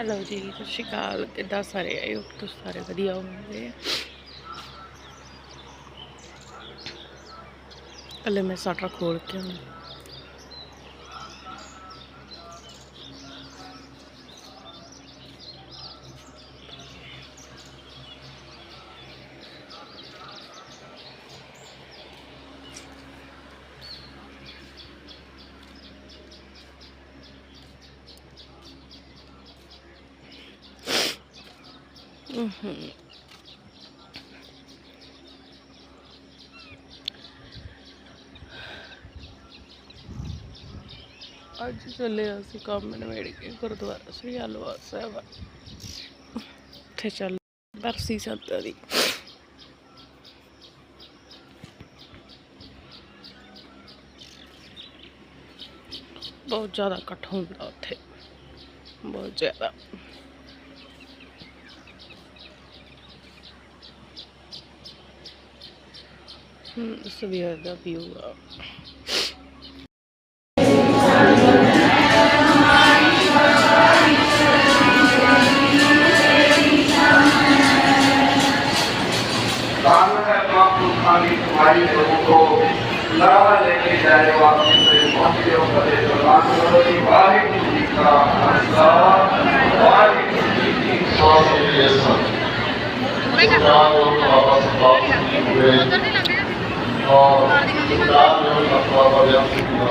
Hello ਜੀ, ਸਤਿ ਸ਼੍ਰੀ ਅਕਾਲ। ਕਿੱਦਾਂ ਸਾਰੇ? ਆਏ ਹੋ ਤੁਸੀਂ ਸਾਰੇ ਵਧੀਆ ਹੋਵੋਗੇ। ਹਲੇ ਮੈਂ ਸਾਟਰ ਖੋਲ ਕੇ ਆਉਂਦੀ। ਅੱਜ ਚੱਲੇ ਅਸੀਂ ਕੰਮ ਨਿਬੇੜ ਕੇ, ਗੁਰਦੁਆਰਾ ਸ੍ਰੀ ਹਲਵਾ ਸਾਹਿਬ। ਉੱਥੇ ਚੱਲ ਬਰਸੀ ਸੰਤਾਂ ਦੀ। ਬਹੁਤ ਜ਼ਿਆਦਾ ਇਕੱਠ ਹੁੰਦਾ ਉੱਥੇ। ਬਹੁਤ ਜ਼ਿਆਦਾ। ਸਵੇਰ ਦਾ ਵਿਊ ਆ काम है आपको खाली तुम्हारी प्रभु को लड़ा लेके जाए वापस से पहुंचे हो करे तो लाख करो की वाहिगुरु जी का खालसा वाहिगुरु जी की सौ सौ सब चार लोग वापस वापस हुए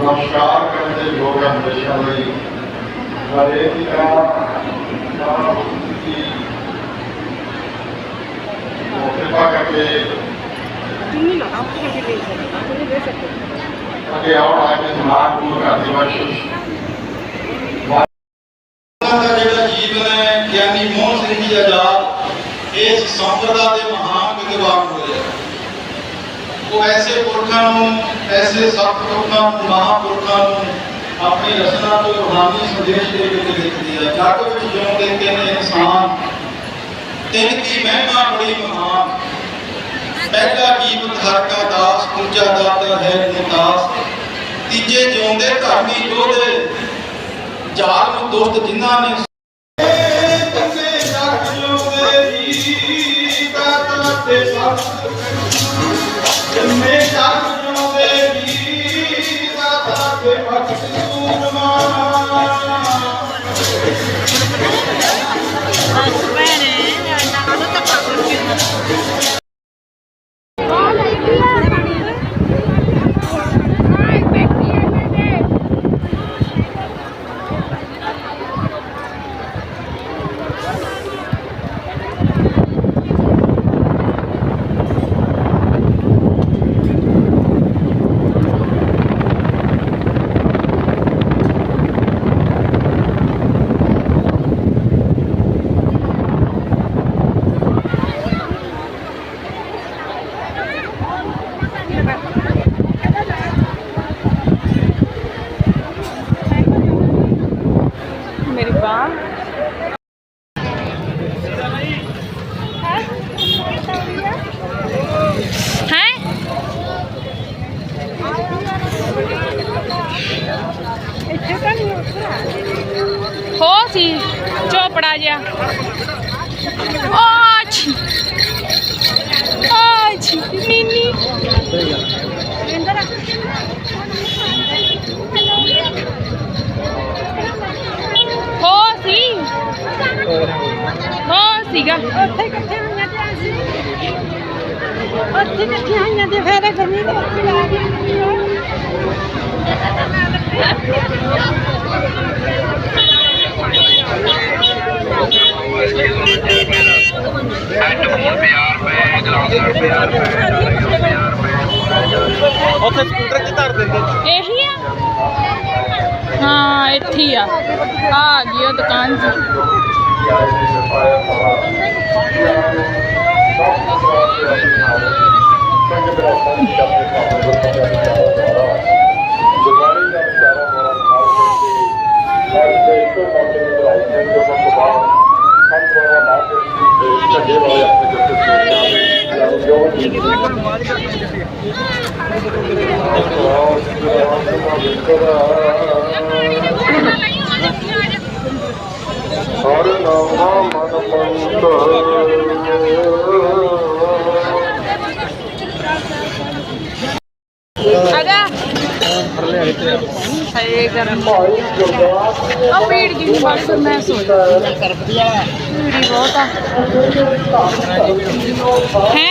और चार लोग अपना व्यक्त थोड़ा सा चार लोग वापस फिर रहा है ये हमारे यहाँ पुष्पा जिससे खाने का लोग संस्था को बहुत बहुत धन्यवाद क्योंकि संस्था का ये बाबू अभी नमस्कार करते लोग हमेशा ही हरे की कृपा करके आगे और आगे समाज गुरु का दिवस ਉਹਨਾਂ ਦਾ ਜਿਹੜਾ ਜੀਵਨ ਹੈ ਗਿਆਨੀ ਮੋਹਨ ਸਿੰਘ ਜੀ ਆਜ਼ਾਦ ਇਸ ਸੰਪਰਦਾ ਦੇ ਮਹਾਨ ਵਿਦਵਾਨ ਹੋਏ ਉਹ ਐਸੇ ਪੁਰਖਾਂ ਨੂੰ ਐਸੇ ਸਤਿਪੁਰਖਾਂ ਨੂੰ ਮਹਾਂਪੁਰਖਾਂ ਨੂੰ ਆਪਣੀ ਰਚਨਾ ਤੋਂ ਰੂਹਾਨੀ ਸੰਦੇਸ਼ ਦੇ ਵਿੱਚ ਲਿਖਦੀ ਹੈ ਜੱਗ ਵਿੱਚ ਜਿਉਂਦੇ ਤਿੰਨ ਇਨਸਾਨ ਤਿੰਨ ਕੀ ਮਹਿਮਾ ਬੜੀ ਮਹਾਨ ਪਹਿਲਾ ਜੀਵਤ ਹਰ ਕਾ ਦਾਸ, ਦੂਜਾ ਦਾਤਾ ਹੈ ਨਿਤਾਸ ਤੀਜੇ ਜਿਉਂਦੇ ਧਰਮੀ ਯੋਧੇ ਜਾਲ ਦੋਸਤ ਜਿਨ੍ਹਾਂ ਨੇ ਤੇ ਸਤ ਸੀ ਚੋਪੜਾ ਜਿਹਾ। ਆਛ। ਆਛ ਨੀਨੀ ਹੋ ਸੀ। ਹੋ ਸੀਗਾ। ਉੱਥੇ ਇਕੱਠੇ ਹੋਈਆਂ ਤੇ ਅਸੀਂ? ਉੱਥੇ ਇਕੱਠੇ ਹੋਈਆਂ ਤੇ ਫੇਰ ਗਰਮੀ ਦੇ ਵਿੱਚ ਲਾ ਕੇ ਉੱਥੇ ਸਕੂਟਰ ਕਿ ਧਰ ਦਿੰਦੇ? ਇਹੀ ਆ। ਹਾਂ ਇੱਥੇ ਹੀ ਆ। ਆ ਗਈ ਉਹ ਦੁਕਾਨ ਜੀ। ਗੁਰਬਾਣੀ ਦਾ Oh, my God. ਸਹੀ ਕਰਨ ਗੁਰਦਾਸ ਆ ਭੀੜ ਜੀ ਬਸ ਮੈਂ ਸੋਚ ਭੀੜੀ ਬਹੁਤ ਆ ਹੈ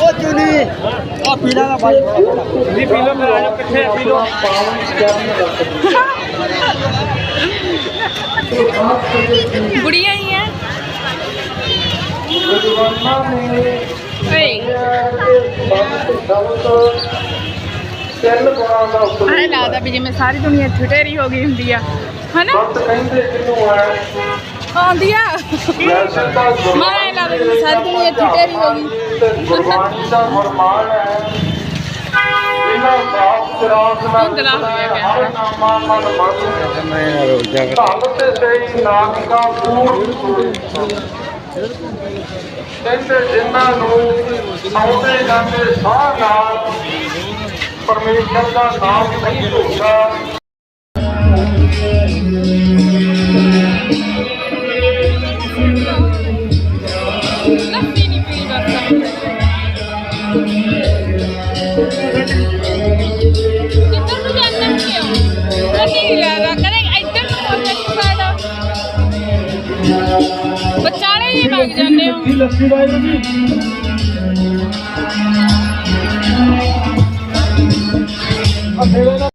ਉਹ ਚੁਣੀ ਆ ਪੀਲਾ ਦਾ ਬਾਈ ਨਹੀਂ ਪੀ ਲੋ ਮੇਰਾ ਜੋ ਕਿੱਥੇ ਪੀ ਲੋ ਪਾਵਨ ਚਰਨ ਰੱਖਦੀ ਇਹ ਖਾਸ ਕਰਕੇ ਗੁੜੀਆਂ ਹੀ ਹੈ ਵਿਦਵਾਨਾਂ ਨੇ ਓਏ ਬੰਦ ਸ਼ਬਦ ਤਿੰਨ ਗੁਣਾਂ ਦਾ ਉਪਦੇਸ਼ ਆਏ ਲੱਗਦਾ ਵੀ ਜਿਵੇਂ ਸਾਰੀ ਦੁਨੀਆ ਠੁਟੇਰੀ ਹੋ ਗਈ ਹੁੰਦੀ ਆ ਹਨਾ ਸੰਤ ਕਹਿੰਦੇ ਕਿਨੂੰ ਹੈ ਆਉਂਦੀ ਆ ਵੈਸੇ ਤਾਂ ਮੈਂ ਐਂ ਲੱਗਦਾ ਜਿਵੇਂ ਸਾਰੀ ਦੁਨੀਆ ਠੁਟੇਰੀ ਹੋ ਗਈ ਗੁਰਬਾਣੀ ਦਾ ਫਰਮਾਨ ਹੈ ਇਹਨਾਂ ਸਾਫ਼ ਚਰਾਸ ਨਾਲ ਧੁੰਦਲਾ ਹੋਇਆ ਪਿਆ। ਹਰ ਨਾਮਾ ਮਨ ਪੂਰਨ ਕਹਿੰਦੇ ਜਿਨ੍ਹਾਂ ਨੂੰ ਆਉਂਦੇ ਜਾਂਦੇ ਸਾਹ ਨਾਲ ਪਰਮੇਸ਼ਰ ਦਾ ਨਾਮ ਨਹੀਂ ਧੋਦਾ ਯਾਰ ਕਦੇ ਇੱਧਰ ਨੂੰ ਹੋਵੇ ਨਹੀਂ ਸਾਡਾ ਵਿਚਾਲੇ ਹੀ ਵਗ ਜਾਂਦੇ ਹੋ। ਲੱਸੀ ਬਾਈ ਜੀ।